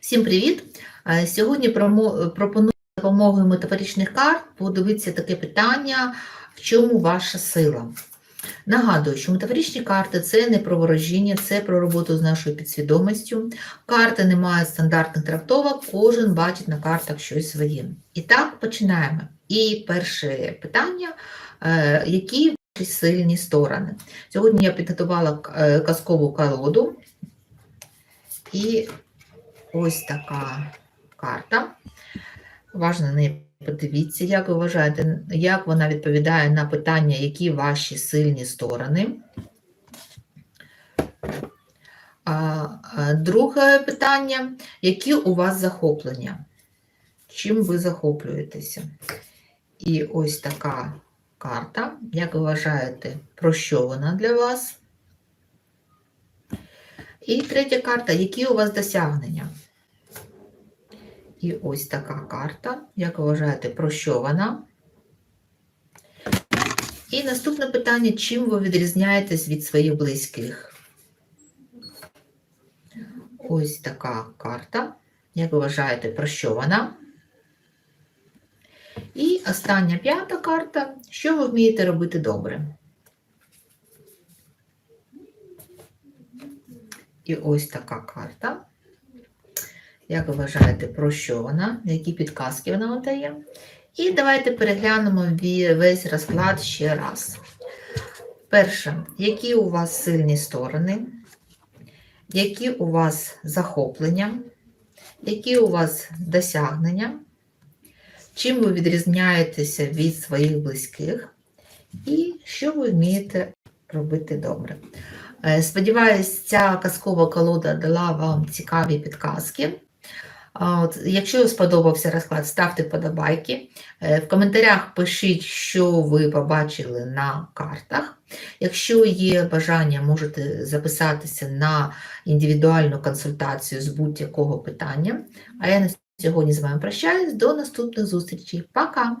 Всім привіт! Е, Сьогодні пропоную допомогою метафоричних карт подивитися таке питання, в чому ваша сила. Нагадую, що метафоричні карти це не про ворожіння, це про роботу з нашою підсвідомістю. Карти не мають стандартних трактовок, кожен бачить на картах щось своє. І так, починаємо. І перше питання, е, які ваші сильні сторони? Сьогодні я підготувала е, казкову колоду. І ось така карта. Уважно на неї подивіться, як ви вважаєте, як вона відповідає на питання, які ваші сильні сторони. А, Друге питання, які у вас захоплення? Чим ви захоплюєтеся? І ось така карта. Як ви вважаєте, про що вона для вас? І третя карта, які у вас досягнення? І ось така карта. Як ви вважаєте, про що вона? І наступне питання: чим ви відрізняєтесь від своїх близьких? Ось така карта. Як ви вважаєте, про що вона? І остання п'ята карта. Що ви вмієте робити добре? І ось така карта. Як ви вважаєте, про що вона? Які підказки вона вам дає? І давайте переглянемо весь розклад ще раз. Перше, які у вас сильні сторони, які у вас захоплення, які у вас досягнення, чим ви відрізняєтеся від своїх близьких, і що ви вмієте робити добре. Е, Сподіваюсь, ця казкова колода дала вам цікаві підказки. От, якщо сподобався розклад, ставте вподобайки. Е, В коментарях пишіть, що ви побачили на картах. Якщо є бажання, можете записатися на індивідуальну консультацію з будь-якого питання. А я на сьогодні з вами прощаюсь. До наступних зустрічей. Пока!